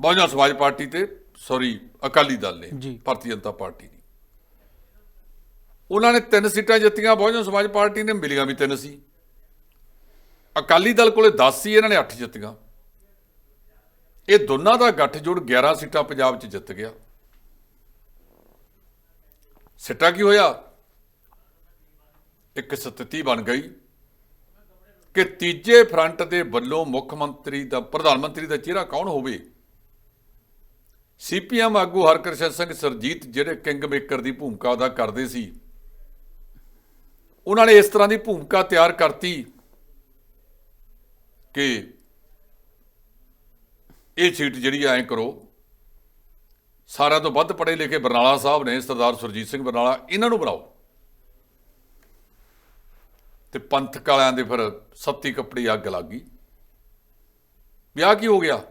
ਬਹੁਜਨ ਸਮਾਜ ਪਾਰਟੀ ਤੇ ਸੌਰੀ ਅਕਾਲੀ ਦਲ ਨੇ। ਭਾਰਤੀ ਜਨਤਾ ਪਾਰਟੀ। ਉਹਨਾਂ ਨੇ ਤਿੰਨ ਸੀਟਾਂ ਜਿੱਤੀਆਂ, ਬਹੁਜਨ ਸਮਾਜ ਪਾਰਟੀ ਨੇ ਮਿਲੀਆਂ ਵੀ ਤਿੰਨ ਸੀ। ਅਕਾਲੀ ਦਲ ਕੋਲੇ 10 ਸੀ, ਇਹਨਾਂ ਨੇ 8 ਜਿੱਤੀਆਂ। ਇਹ ਦੋਨਾਂ ਦਾ ਗੱਠਜੋੜ 11 ਸੀਟਾਂ ਪੰਜਾਬ 'ਚ ਜਿੱਤ ਗਿਆ। ਸਿੱਟਾ ਕੀ ਹੋਇਆ? ਇੱਕ ਸਥਿਤੀ ਬਣ ਗਈ ਕਿ ਤੀਜੇ ਫਰੰਟ ਦੇ ਵੱਲੋਂ ਮੁੱਖ ਮੰਤਰੀ ਦਾ, ਪ੍ਰਧਾਨ ਮੰਤਰੀ ਦਾ ਚਿਹਰਾ ਕੌਣ ਹੋਵੇ? ਸੀਪੀਐਮ ਆਗੂ ਹਰਕ੍ਰਿਸ਼ਨ ਸਿੰਘ ਸਰਜੀਤ, ਜਿਹੜੇ ਕਿੰਗ ਮੇਕਰ ਦੀ ਭੂਮਿਕਾ ਅਦਾ ਕਰਦੇ ਸੀ। ਉਹਨਾਂ ਨੇ ਇਸ ਤਰ੍ਹਾਂ ਦੀ ਭੂਮਿਕਾ ਤਿਆਰ ਕਰਤੀ ਕਿ ਇਹ ਸੀਟ ਜਿਹੜੀ ਐਂ ਕਰੋ। ਸਾਰਿਆਂ ਤੋਂ ਵੱਧ ਪੜ੍ਹੇ ਲਿਖੇ ਬਰਨਾਲਾ ਸਾਹਿਬ ਨੇ, ਸਰਦਾਰ ਸੁਰਜੀਤ ਸਿੰਘ ਬਰਨਾਲਾ, ਇਹਨਾਂ ਨੂੰ ਬਣਾਓ ਤੇ ਪੰਥਕ ਵਾਲਿਆਂ ਦੇ ਫਿਰ ਸੱਤੀ ਕੱਪੜੀ ਅੱਗ ਲੱਗ ਗਈ। ਵਿਆਹ ਕੀ ਹੋ ਗਿਆ?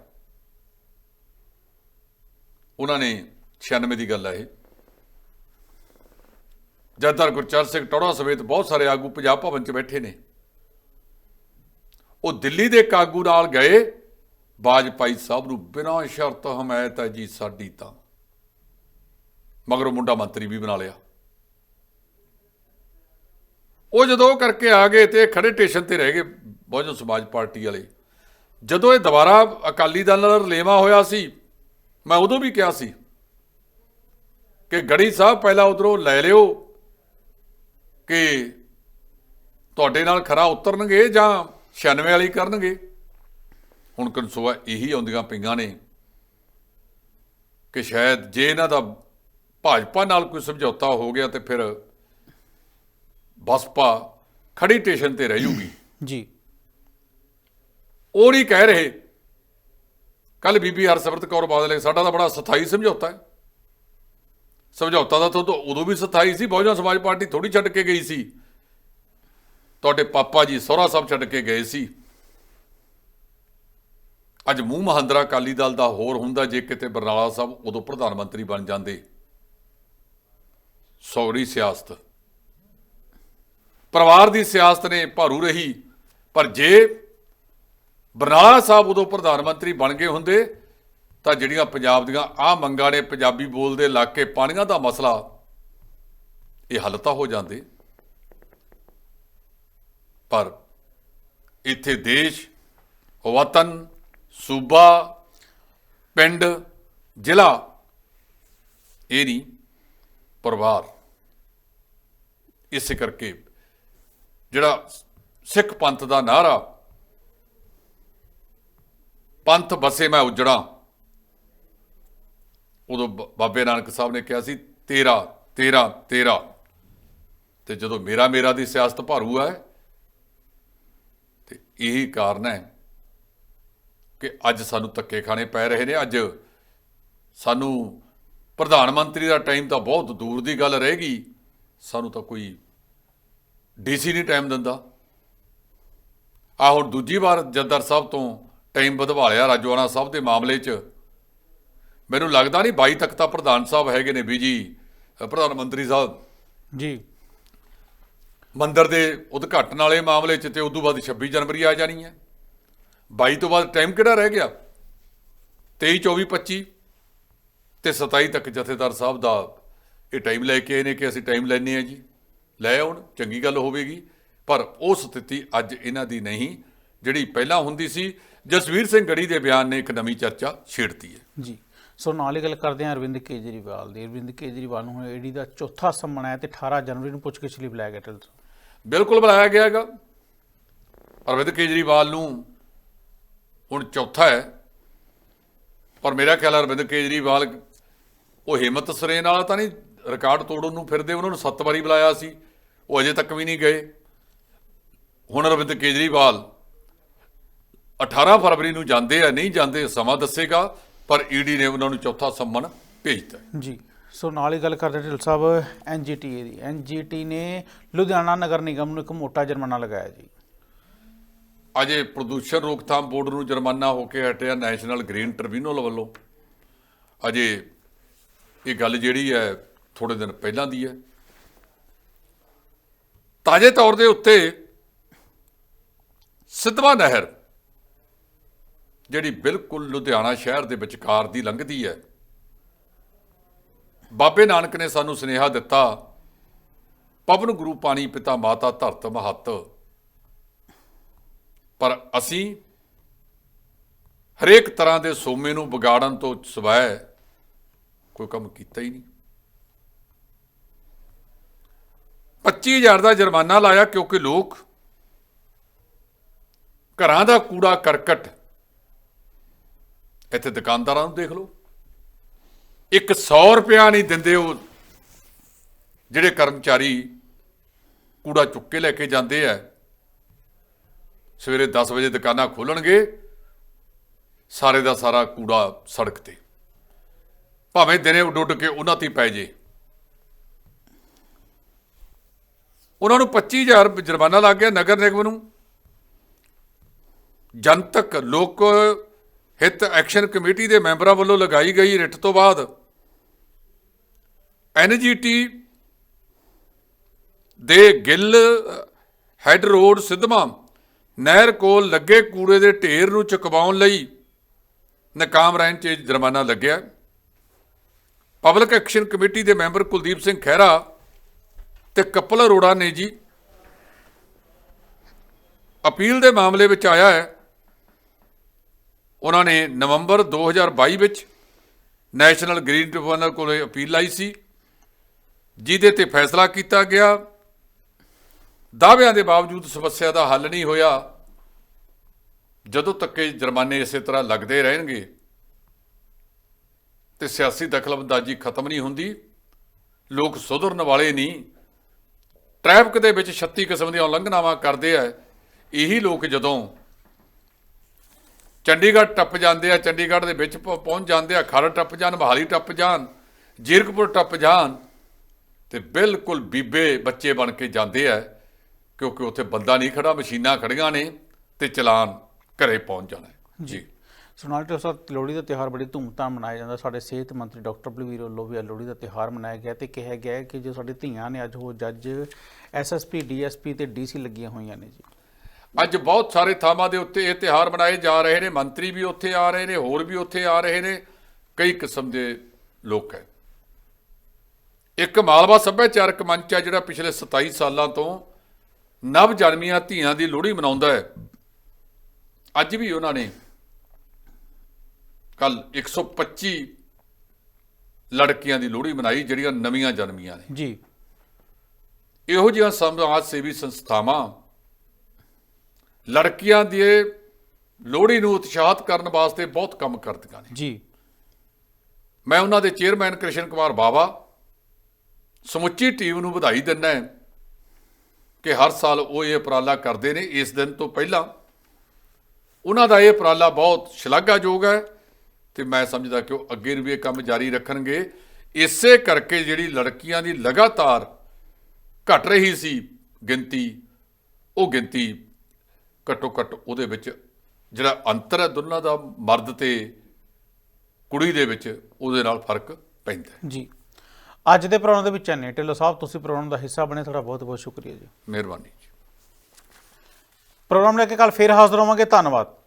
ਉਹਨਾਂ ਨੇ 96 ਦੀ ਗੱਲ ਹੈ ਇਹ। ਜੱਦਰ ਗੁਰਚਰਨ ਸਿੰਘ ਟੋੜਾ ਸਮੇਤ ਬਹੁਤ ਸਾਰੇ ਆਗੂ ਪੰਜਾਬ ਭਵਨ 'ਚ ਬੈਠੇ ਨੇ। ਉਹ ਦਿੱਲੀ ਦੇ ਕਾਗੂ ਨਾਲ ਗਏ। ਬਾਜਪਾਈ ਸਾਹਿਬ ਨੂੰ ਬਿਨਾਂ ਸ਼ਰਤ ਹਮਾਇਤ ਹੈ ਜੀ ਸਾਡੀ ਤਾਂ। ਮਗਰੋਂ ਮੁੰਡਾ ਮੰਤਰੀ ਵੀ ਬਣਾ ਲਿਆ। ਉਹ ਜਦੋਂ ਉਹ ਕਰਕੇ ਆ ਗਏ ਤੇ ਇਹ ਖੜੇ ਸਟੇਸ਼ਨ ਤੇ ਰਹਿ ਗਏ ਬਹੁਜਨ ਸਮਾਜ ਪਾਰਟੀ ਵਾਲੇ। ਜਦੋਂ ਇਹ ਦੁਬਾਰਾ ਅਕਾਲੀ ਦਲ ਨਾਲ ਰਲੇਵਾ ਹੋਇਆ ਸੀ, ਮੈਂ ਉਦੋਂ ਵੀ ਕਿਹਾ ਸੀ ਕਿ ਗੜੀ ਸਾਹਿਬ ਪਹਿਲਾਂ ਉਧਰੋਂ ਲੈ ਲਿਓ। ਕਿ ਤੁਹਾਡੇ ਨਾਲ ਖਰਾ ਉਤਰਨਗੇ ਜਾਂ 96 ਵਾਲੀ ਕਰਨਗੇ? ਹੁਣ ਕਨਸੋਆ ਇਹੀ ਆਉਂਦੀਆਂ ਪਈਆਂ ਨੇ ਕਿ ਸ਼ਾਇਦ ਜੇ ਇਹਨਾਂ ਦਾ ਭਾਜਪਾ ਨਾਲ ਕੋਈ ਸਮਝੌਤਾ ਹੋ ਗਿਆ ਤੇ ਫਿਰ ਬਸਪਾ ਖੜੀ ਸਟੇਸ਼ਨ ਤੇ ਰਹਿ ਜੂਗੀ ਜੀ। ਉਹ ਨਹੀਂ ਕਹਿ ਰਹੇ ਕੱਲ ਬੀਬੀ ਹਰਸਿਮਰਤ ਕੌਰ ਬਾਦਲ ਨੇ ਸਾਡਾ ਤਾਂ ਬੜਾ ਸਥਾਈ ਸਮਝੌਤਾ ਹੈ। ਸਮਝੌਤਾ ਦਾ ਤਾਂ ਉਦੋਂ ਵੀ ਸਥਾਈ ਸੀ, ਬਹੁਜਨ ਸਮਾਜ ਪਾਰਟੀ ਥੋੜੀ ਛੱਡ ਕੇ ਗਈ ਸੀ। ਤੁਹਾਡੇ ਪਾਪਾ ਜੀ ਸੋਹਰਾ ਸਾਹਿਬ ਛੱਡ ਕੇ ਗਏ ਸੀ। ਅੱਜ ਮੂੰਹ ਮਹੰਦਰਾ ਅਕਾਲੀ ਦਲ ਦਾ ਹੋਰ ਹੁੰਦਾ ਜੇ ਕਿਤੇ ਬਰਨਾਲਾ ਸਾਹਿਬ ਉਦੋਂ ਪ੍ਰਧਾਨ ਮੰਤਰੀ ਬਣ ਜਾਂਦੇ। ਸੌਰੀ ਸਿਆਸਤ। ਪਰਿਵਾਰ ਦੀ ਸਿਆਸਤ ਨੇ ਭਾਰੂ ਰਹੀ, ਪਰ ਜੇ ਬਰਨਾਲਾ ਸਾਹਿਬ ਉਦੋਂ ਪ੍ਰਧਾਨ ਮੰਤਰੀ ਬਣ ਗਏ ਹੁੰਦੇ ਤਾਂ ਜਿਹੜੀਆਂ ਪੰਜਾਬ ਦੀਆਂ ਆ ਮੰਗਾਂ ਨੇ ਪੰਜਾਬੀ ਬੋਲਦੇ ਇਲਾਕੇ ਪਾਣੀਆਂ ਦਾ ਮਸਲਾ, ਇਹ ਹੱਲ ਤਾਂ ਹੋ ਜਾਂਦੇ। ਪਰ ਇੱਥੇ ਦੇਸ਼, ਵਤਨ, ਸੂਬਾ, ਪਿੰਡ, ਜ਼ਿਲ੍ਹਾ, ਇਹ ਨਹੀਂ, ਪਰਿਵਾਰ। ਇਸੇ ਕਰਕੇ ਜਿਹੜਾ ਸਿੱਖ ਪੰਥ ਦਾ ਨਾਰਾ ਪੰਥ ਬਸੇ ਮੈਂ ਉਜੜਾ। ਉਦੋਂ ਬ- ਬਾਬੇ ਨਾਨਕ ਸਾਹਿਬ ਨੇ ਕਿਹਾ ਸੀ, ਤੇਰਾ ਤੇਰਾ ਤੇਰਾ। ਤੇ ਜਦੋਂ ਮੇਰਾ ਮੇਰਾ ਦੀ ਸਿਆਸਤ ਭਾਰੂ ਹੈ, ਤੇ ਇਹੀ ਕਾਰਨ ਹੈ ਕਿ ਅੱਜ ਸਾਨੂੰ ਧੱਕੇ ਖਾਣੇ ਪੈ ਰਹੇ ਨੇ। ਅੱਜ ਸਾਨੂੰ ਪ੍ਰਧਾਨ ਮੰਤਰੀ ਦਾ ਟਾਈਮ ਤਾਂ ਬਹੁਤ ਦੂਰ ਦੀ ਗੱਲ ਰਹੇਗੀ ਸਾਨੂੰ ਤਾਂ ਕੋਈ ਡੀਸੀ ਨਹੀਂ ਟਾਈਮ ਦਿੰਦਾ। ਆ ਹੁਣ ਦੂਜੀ ਵਾਰ ਜੱਦਰ ਸਾਹਿਬ ਤੋਂ ਟਾਈਮ ਵਧਵਾ ਲਿਆ ਰਾਜੋਆਣਾ ਸਾਹਿਬ ਦੇ ਮਾਮਲੇ 'ਚ। ਮੈਨੂੰ ਲੱਗਦਾ ਨਹੀਂ 22 ਤੱਕ ਤਾਂ ਪ੍ਰਧਾਨ ਸਾਹਿਬ ਹੈਗੇ ਨੇ ਵੀ ਜੀ ਪ੍ਰਧਾਨ ਮੰਤਰੀ ਸਾਹਿਬ। ਜੀ। ਮੰਦਰ ਦੇ ਉਦਘਾਟਨ ਵਾਲੇ ਮਾਮਲੇ 'ਚ ਤੇ ਉਦੋਂ ਬਾਅਦ 26 ਜਨਵਰੀ ਆ ਜਾਣੀ ਹੈ। 22 ਤੋਂ ਬਾਅਦ ਟਾਈਮ ਕਿਹੜਾ ਰਹਿ ਗਿਆ? 23 24 25 ਤੇ 27 ਤੱਕ ਜਥੇਦਾਰ ਸਾਹਿਬ ਦਾ ਇਹ ਟਾਈਮ ਲੈ ਕੇ ਆਏ ਨੇ ਕਿ ਅਸੀਂ ਟਾਈਮ ਲੈਣੇ ਆ ਜੀ। ਲੈ ਆਉਣ ਚੰਗੀ ਗੱਲ ਹੋਵੇਗੀ। ਪਰ ਉਹ ਸਥਿਤੀ ਅੱਜ ਇਹਨਾਂ ਦੀ ਨਹੀਂ ਜਿਹੜੀ ਪਹਿਲਾਂ ਹੁੰਦੀ ਸੀ। ਜਸਵੀਰ ਸਿੰਘ ਗੜੀ ਦੇ ਬਿਆਨ ਨੇ ਇੱਕ ਨਵੀਂ ਚਰਚਾ ਛੇੜਤੀ ਹੈ। ਜੀ। ਸੋ ਨਾਲ ਹੀ ਗੱਲ ਕਰਦੇ ਹਾਂ ਅਰਵਿੰਦ ਕੇਜਰੀਵਾਲ ਦੀ। ਅਰਵਿੰਦ ਕੇਜਰੀਵਾਲ ਨੂੰ ਈਡੀ ਦਾ ਚੌਥਾ ਸੰਮਣ ਹੈ ਤੇ 18 ਜਨਵਰੀ ਨੂੰ ਪੁੱਛਗਿੱਛ ਲਈ ਬੁਲਾਇਆ ਗਿਆ ਟਿਲ ਬਿਲਕੁਲ ਬੁਲਾਇਆ ਗਿਆ ਹੈਗਾ ਅਰਵਿੰਦ ਕੇਜਰੀਵਾਲ ਨੂੰ ਹੁਣ ਚੌਥਾ ਹੈ। ਪਰ ਮੇਰਾ ਖਿਆਲ ਅਰਵਿੰਦ ਕੇਜਰੀਵਾਲ ਉਹ ਹਿੰਮਤ ਸਰੇਨ ਵਾਲਾ ਤਾਂ ਨਹੀਂ ਰਿਕਾਰਡ ਤੋੜਨ ਨੂੰ ਫਿਰਦੇ, ਉਹਨਾਂ ਨੂੰ ਸੱਤ ਵਾਰੀ ਬੁਲਾਇਆ ਸੀ। ਉਹ ਅਜੇ ਤੱਕ ਵੀ ਨਹੀਂ ਗਏ। ਹੁਣ ਅਰਵਿੰਦ ਕੇਜਰੀਵਾਲ 18 ਫਰਵਰੀ ਨੂੰ ਜਾਂਦੇ ਆ, ਨਹੀਂ ਜਾਂਦੇ ਸਮਾਂ ਦੱਸੇਗਾ। ਪਰ ਈਡੀ ਨੇ ਉਹਨਾਂ ਨੂੰ ਚੌਥਾ ਸੰਮਨ ਭੇਜਤਾ। ਜੀ ਸੋ ਨਾਲ ਹੀ ਗੱਲ ਕਰਦੇ ਢਿੱਲ ਸਾਹਿਬ ਐਨਜੀਟੀ ਦੀ। ਐਨਜੀਟੀ ਨੇ ਲੁਧਿਆਣਾ ਨਗਰ ਨਿਗਮ ਨੂੰ ਇੱਕ ਮੋਟਾ ਜੁਰਮਾਨਾ ਲਗਾਇਆ ਜੀ। ਅਜੇ ਪ੍ਰਦੂਸ਼ਣ ਰੋਕਥਾਮ ਬੋਰਡ ਨੂੰ ਜੁਰਮਾਨਾ ਹੋ ਕੇ ਹਟਿਆ ਨੈਸ਼ਨਲ ਗ੍ਰੀਨ ਟ੍ਰਿਬਿਊਨਲ ਵੱਲੋਂ। ਅਜੇ ਇਹ ਗੱਲ ਜਿਹੜੀ ਹੈ ਥੋੜੇ ਦਿਨ ਪਹਿਲਾਂ ਦੀ ਹੈ। ਤਾਜ਼ੇ ਤੌਰ ਦੇ ਉੱਤੇ ਸਿੱਧਵਾਂ ਨਹਿਰ ਜਿਹੜੀ ਬਿਲਕੁਲ ਲੁਧਿਆਣਾ ਸ਼ਹਿਰ ਦੇ ਵਿਚਕਾਰ ਦੀ ਲੰਘਦੀ ਹੈ। ਬਾਬੇ ਨਾਨਕ ਨੇ ਸਾਨੂੰ ਸੁਨੇਹਾ ਦਿੱਤਾ, ਪਵਨ ਗੁਰੂ ਪਾਣੀ ਪਿਤਾ ਮਾਤਾ ਧਰਤ ਮਹੱਤ। ਪਰ ਅਸੀਂ ਹਰੇਕ ਤਰ੍ਹਾਂ ਦੇ ਸੋਮੇ ਨੂੰ ਵਿਗਾੜਨ ਤੋਂ ਸਿਵਾਏ ਕੋਈ ਕੰਮ ਕੀਤਾ ਹੀ ਨਹੀਂ। 25000 ਦਾ ਜੁਰਮਾਨਾ ਲਾਇਆ ਕਿਉਂਕਿ ਲੋਕ ਘਰਾਂ ਦਾ ਕੂੜਾ ਕਰਕਟ ਇੱਥੇ ਦੁਕਾਨਦਾਰਾਂ ਨੂੰ ਦੇਖ ਲਓ। ਇੱਕ 100 ਰੁਪਿਆ ਨਹੀਂ ਦਿੰਦੇ ਉਹ, ਜਿਹੜੇ ਕਰਮਚਾਰੀ ਕੂੜਾ ਚੁੱਕ ਕੇ ਲੈ ਕੇ ਜਾਂਦੇ ਆ। ਸਵੇਰੇ 10 ਵਜੇ ਦੁਕਾਨਾਂ ਖੋਲਣਗੇ, ਸਾਰੇ ਦਾ ਸਾਰਾ ਕੂੜਾ ਸੜਕ ਤੇ। ਭਾਵੇਂ ਦਿਨੇ ਉੱਡ ਉੱਡ ਕੇ ਉਹਨਾਂ ਤੇ ਪੈ ਜੇ। ਉਹਨਾਂ ਨੂੰ 25000 ਜੁਰਮਾਨਾ ਲੱਗ ਗਿਆ ਨਗਰ ਨਿਗਮ ਨੂੰ। ਜਨਤਕ ਲੋਕ ਹਿੱਤ ਐਕਸ਼ਨ ਕਮੇਟੀ ਦੇ ਮੈਂਬਰਾਂ ਵੱਲੋਂ ਲਗਾਈ ਗਈ ਰਿਟ ਤੋਂ ਬਾਅਦ ਐਨਜੀਟੀ ਦੇ ਗਿੱਲ, ਹੈਡ ਰੋਡ ਸਿੱਧਵਾਂ ਨਹਿਰ ਕੋਲ ਲੱਗੇ ਕੂੜੇ ਦੇ ਢੇਰ ਨੂੰ ਚੁਕਵਾਉਣ ਲਈ ਨਕਾਮ ਰਹਿਣ 'ਚ ਜੁਰਮਾਨਾ ਲੱਗਿਆ। ਪਬਲਿਕ ਐਕਸ਼ਨ ਕਮੇਟੀ ਦੇ ਮੈਂਬਰ ਕੁਲਦੀਪ ਸਿੰਘ ਖਹਿਰਾ ਤੇ ਕਪਲ ਅਰੋੜਾ ਨੇ ਜੀ ਅਪੀਲ ਦੇ ਮਾਮਲੇ ਵਿੱਚ ਆਇਆ ਹੈ ਉਹਨਾਂ ਨੇ ਨਵੰਬਰ 2022 ਵਿੱਚ ਨੈਸ਼ਨਲ ਗ੍ਰੀਨ ਟ੍ਰਿਬਿਊਨਲ ਕੋਲੇ ਅਪੀਲ ਲਾਈ ਸੀ, ਜਿਹਦੇ ਤੇ ਫੈਸਲਾ ਕੀਤਾ ਗਿਆ। ਦਾਅਵਿਆਂ ਦੇ ਬਾਵਜੂਦ ਸਮੱਸਿਆ ਦਾ ਹੱਲ ਨਹੀਂ ਹੋਇਆ। ਜਦੋਂ ਤੱਕ ਇਹ ਜੁਰਮਾਨੇ ਇਸੇ ਤਰ੍ਹਾਂ ਲੱਗਦੇ ਰਹਿਣਗੇ ਤੇ ਸਿਆਸੀ ਦਖਲਅੰਦਾਜ਼ੀ ਖਤਮ ਨਹੀਂ ਹੁੰਦੀ, ਲੋਕ ਸੁਧਰਨ ਵਾਲੇ ਨਹੀਂ। ਟ੍ਰੈਫਿਕ ਦੇ ਵਿੱਚ 36 ਕਿਸਮ ਦੀਆਂ ਉਲੰਘਣਾਵਾਂ ਕਰਦੇ ਆ। ਇਹੀ ਲੋਕ ਜਦੋਂ ਚੰਡੀਗੜ੍ਹ ਟੱਪ ਜਾਂਦੇ ਆ ਚੰਡੀਗੜ੍ਹ ਦੇ ਵਿੱਚ ਪਹੁੰਚ ਜਾਂਦੇ ਆ ਖਰੜ ਟੱਪ ਜਾਣ ਮਹਾਲੀ ਟੱਪ ਜਾਣ ਜੀਰਕਪੁਰ ਟੱਪ ਜਾਣ ਤੇ ਬਿਲਕੁਲ ਬੀਬੇ ਬੱਚੇ ਬਣ ਕੇ ਜਾਂਦੇ ਆ ਕਿਉਂਕਿ ਉੱਥੇ ਬੰਦਾ ਨਹੀਂ ਖੜਾ ਮਸ਼ੀਨਾਂ ਖੜੀਆਂ ਨੇ ਤੇ ਚਲਾਨ ਘਰੇ ਪਹੁੰਚ ਜਾਣਾ। ਜੀ। ਸੋਨਾਲ ਢਿੱਲੋਂ ਸਾਹਿਬ ਲੋਹੜੀ ਦਾ ਤਿਉਹਾਰ ਬੜੀ ਧੂਮਧਾਮ ਮਨਾਇਆ ਜਾਂਦਾ। ਸਾਡੇ ਸਿਹਤ ਮੰਤਰੀ ਡਾਕਟਰ ਬਲਵੀਰ ਵੱਲੋਂ ਵੀ ਲੋਹੜੀ ਦਾ ਤਿਉਹਾਰ ਮਨਾਇਆ ਗਿਆ ਤੇ ਕਿਹਾ ਗਿਆ ਕਿ ਜੋ ਸਾਡੀ ਧੀਆਂ ਨੇ ਅੱਜ ਉਹ ਜੱਜ ਐਸਐਸਪੀ ਡੀਐਸਪੀ ਤੇ ਡੀਸੀ ਲੱਗੀਆਂ ਹੋਈਆਂ ਨੇ ਜੀ। ਅੱਜ ਬਹੁਤ ਸਾਰੇ ਥਾਵਾਂ ਦੇ ਉੱਤੇ ਇਹ ਤਿਹਾਰ ਮਨਾਏ ਜਾ ਰਹੇ ਨੇ ਮੰਤਰੀ ਵੀ ਉੱਥੇ ਆ ਰਹੇ ਨੇ ਹੋਰ ਵੀ ਉੱਥੇ ਆ ਰਹੇ ਨੇ ਕਈ ਕਿਸਮ ਦੇ ਲੋਕ ਹੈ। ਇੱਕ ਮਾਲਵਾ ਸੱਭਿਆਚਾਰਕ ਮੰਚ ਹੈ ਜਿਹੜਾ ਪਿਛਲੇ 27 ਸਾਲਾਂ ਤੋਂ ਨਵ ਜਨਮੀਆਂ ਧੀਆਂ ਦੀ ਲੋਹੜੀ ਮਨਾਉਂਦਾ ਹੈ। ਅੱਜ ਵੀ ਉਹਨਾਂ ਨੇ ਕੱਲ 125 ਲੜਕੀਆਂ ਦੀ ਲੋਹੜੀ ਮਨਾਈ ਜਿਹੜੀਆਂ ਨਵੀਆਂ ਜਨਮੀਆਂ ਨੇ। ਜੀ। ਇਹੋ ਜਿਹੀਆਂ ਸਮਾਜ ਸੇਵੀ ਸੰਸਥਾਵਾਂ ਲੜਕੀਆਂ ਦੀ ਲੋਹੜੀ ਨੂੰ ਉਤਸ਼ਾਹਿਤ ਕਰਨ ਵਾਸਤੇ ਬਹੁਤ ਕੰਮ ਕਰਦੀਆਂ ਨੇ। ਜੀ। ਮੈਂ ਉਹਨਾਂ ਦੇ ਚੇਅਰਮੈਨ ਕ੍ਰਿਸ਼ਨ ਕੁਮਾਰ ਬਾਵਾ ਸਮੁੱਚੀ ਟੀਮ ਨੂੰ ਵਧਾਈ ਦਿੰਦਾ ਹਾਂ ਕਿ ਹਰ ਸਾਲ ਉਹ ਇਹ ਉਪਰਾਲਾ ਕਰਦੇ ਨੇ। ਇਸ ਦਿਨ ਤੋਂ ਪਹਿਲਾਂ ਉਹਨਾਂ ਦਾ ਇਹ ਉਪਰਾਲਾ ਬਹੁਤ ਸ਼ਲਾਘਾਯੋਗ ਹੈ ਤੇ ਮੈਂ ਸਮਝਦਾ ਕਿ ਉਹ ਅੱਗੇ ਵੀ ਇਹ ਕੰਮ ਜਾਰੀ ਰੱਖਣਗੇ। ਇਸੇ ਕਰਕੇ ਜਿਹੜੀ ਲੜਕੀਆਂ ਦੀ ਲਗਾਤਾਰ ਘਟ ਰਹੀ ਸੀ ਗਿਣਤੀ ਉਹ ਗਿਣਤੀ ਘੱਟੋ ਘੱਟ ਉਹਦੇ ਵਿੱਚ ਜਿਹੜਾ ਅੰਤਰ ਹੈ ਦੋਨਾਂ ਦਾ ਮਰਦ ਤੇ ਕੁੜੀ ਦੇ ਵਿੱਚ ਉਹਦੇ ਨਾਲ ਫ਼ਰਕ ਪੈਂਦਾ ਜੀ। ਅੱਜ ਦੇ ਪ੍ਰੋਗਰਾਮ ਦੇ ਵਿੱਚ ਨੇ। ਢਿੱਲੋਂ ਸਾਹਿਬ ਤੁਸੀਂ ਪ੍ਰੋਗਰਾਮ ਦਾ ਹਿੱਸਾ ਬਣੇ ਤੁਹਾਡਾ ਬਹੁਤ ਬਹੁਤ ਸ਼ੁਕਰੀਆ ਜੀ। ਮਿਹਰਬਾਨੀ ਜੀ। ਪ੍ਰੋਗਰਾਮ ਲੈ ਕੇ ਕੱਲ ਫੇਰ ਹਾਜ਼ਰ ਹੋਵਾਂਗੇ। ਧੰਨਵਾਦ।